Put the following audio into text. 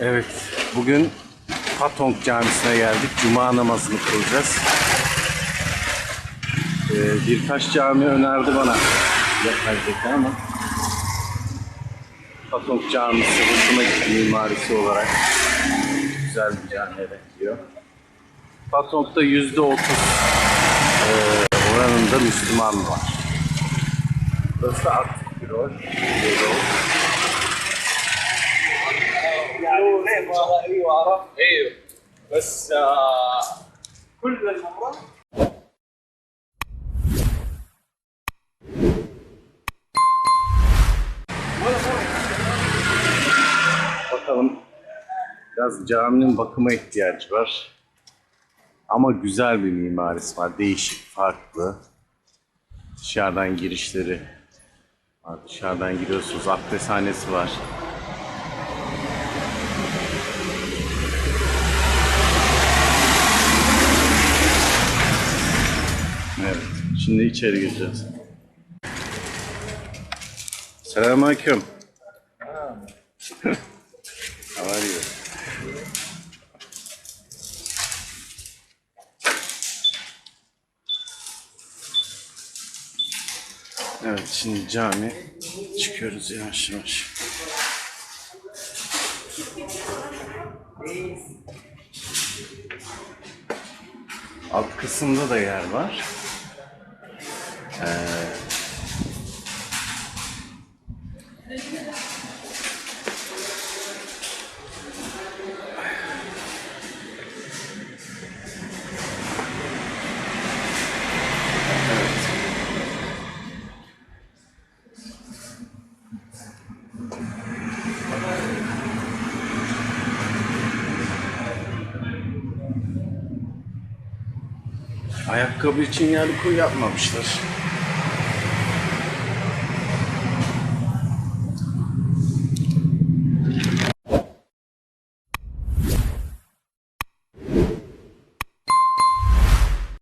Evet, bugün Patong Camisi'ne geldik. Cuma namazını kılacağız. Ee, birkaç cami önerdi bana yapacaktı ama Patong Camisi hoşuma gitti mimarisi olarak. Güzel bir camiye benziyor. Patong'da yüzde otuz e, oranında Müslüman var. Burası aktif bir rol. Bir rol. ايوه عرفت ايوه بس آه كل الممرات Bakalım. Biraz caminin bakıma ihtiyacı var. Ama güzel bir mimarisi var. Değişik, farklı. Dışarıdan girişleri var. Dışarıdan giriyorsunuz. Abdesthanesi var. Evet. Şimdi içeri gireceğiz. Selamünaleyküm. How are you? Evet şimdi cami çıkıyoruz yavaş yavaş. Alt kısımda da yer var. 呃 Ayakkabı için yer koy yapmamışlar.